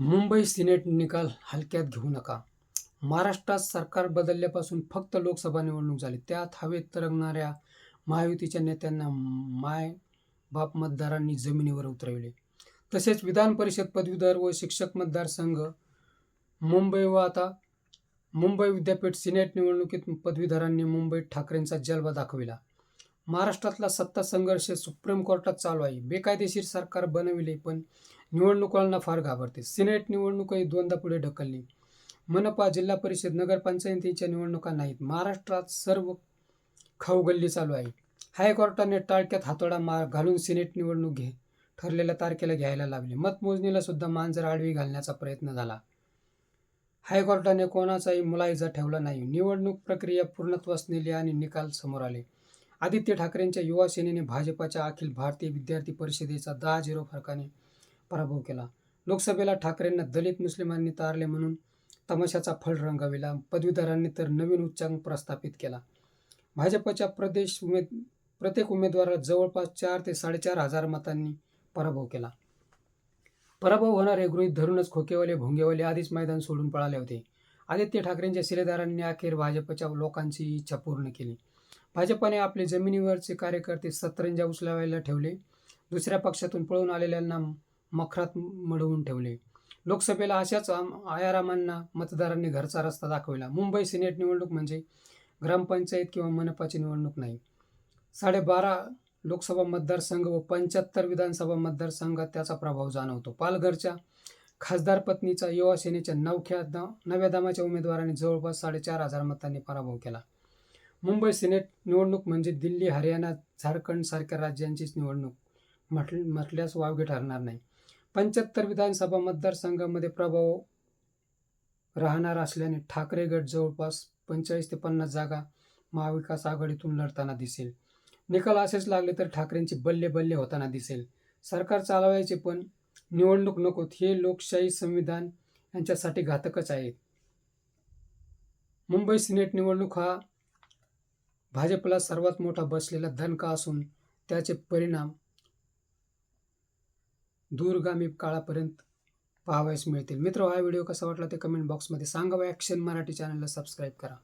Mumbai Senate निकाल हलक्यात घेऊ नका. महाराष्ट्रात सरकार बदलल्यापासून फक्त लोकसभा निवडणूक झाली. त्यात हवेत तरंगणाऱ्या महायुतीच्या नेत्यांना माय बाप मतदारांनी जमिनीवर उतरविले. तसेच विधान परिषद पदवीधर व शिक्षक मतदारसंघ मुंबई व आता मुंबई विद्यापीठ सिनेट निवडणुकीत पदवीधरांनी मुंबईत ठाकरेंचा जलवा दाखविला. महाराष्ट्रातला सत्ता संघर्ष सुप्रीम कोर्टात चालू आहे. बेकायदेशीर सरकार बनविले पण निवडणुकांना फार घाबरते. सिनेट निवडणूकही दोनदा पुढे ढकलली. मनपा जिल्हा परिषद नगरपंचायतीच्या निवडणुका नाहीत. महाराष्ट्रात सर्व खाऊगल्ली चालू आहे. हायकोर्टाने टाळक्यात हातोडा मार घालून सिनेट निवडणूक घे ठरलेल्या तारखेला घ्यायला लावली. मतमोजणीला सुद्धा मांजर आडवी घालण्याचा प्रयत्न झाला. हायकोर्टाने कोणाचाही मुलायजा ठेवला नाही. निवडणूक प्रक्रिया पूर्णत्वास नेली आणि निकाल समोर आले. आदित्य ठाकरेंच्या युवा सेनेने भाजपाच्या अखिल भारतीय विद्यार्थी परिषदेचा दहा झिरो फरकाने पराभव केला. लोकसभेला ठाकरेंना दलित मुस्लिमांनी तारले म्हणून तमाशाचा फळ रंगविला. पदवीधरांनी तर नवीन उच्चांक प्रस्थापित केला. भाजपच्या प्रदेश उमेद प्रत्येक उमेदवाराला जवळपास चार ते साडेचार हजार मतांनी पराभव केला. पराभव होणार हे धरूनच खोकेवाले भोंगेवाले आधीच मैदान सोडून पळाले होते. आदित्य ठाकरेंच्या शिलेदारांनी अखेर भाजपच्या लोकांची इच्छा पूर्ण केली. भाजपाने आपले जमिनीवरचे कार्यकर्ते सतरंजा उचलावायला ठेवले. दुसऱ्या पक्षातून पळून आलेल्यांना मखरात मडवून ठेवले. लोकसभेला अशाच आयारामांना मतदारांनी घरचा रस्ता दाखविला. मुंबई सिनेट निवडणूक म्हणजे ग्रामपंचायत किंवा मनपाची निवडणूक नाही. साडेबारा लोकसभा मतदारसंघ व पंच्याहत्तर विधानसभा मतदारसंघात त्याचा प्रभाव जाणवतो. पालघरच्या खासदार पत्नीचा युवा सेनेच्या नवख्या नव्या दामाच्या उमेदवाराने जवळपास साडेचार हजार मतांनी पराभव केला. मुंबई सिनेट निवडणूक म्हणजे दिल्ली हरियाणा झारखंड सारख्या राज्यांचीच निवडणूक. म्हट म्हटल्यास वावगे ठरणार नाही. पंच्याहत्तर विधानसभा मतदारसंघामध्ये प्रभाव राहणार असल्याने ठाकरे गट जवळपास पंचेचाळीस ते पन्नास जागा महाविकास आघाडीतून लढताना दिसेल. निकाल असेच लागले तर ठाकरेंची बल्ले बल्ले होताना दिसेल. सरकार चालवायचे पण निवडणूक नकोत हे लोकशाही संविधान यांच्यासाठी घातकच आहे. मुंबई सिनेट निवडणूक हा भाजपला सर्वात मोठा बसलेला धनका असून त्याचे परिणाम दूरगामी काळापर्यंत पाहावयास मिळतील. मित्र हा व्हिडिओ कसा वाटला ते कमेंट बॉक्समध्ये सांगा ॲक्शन मराठी चॅनलला सबस्क्राईब करा.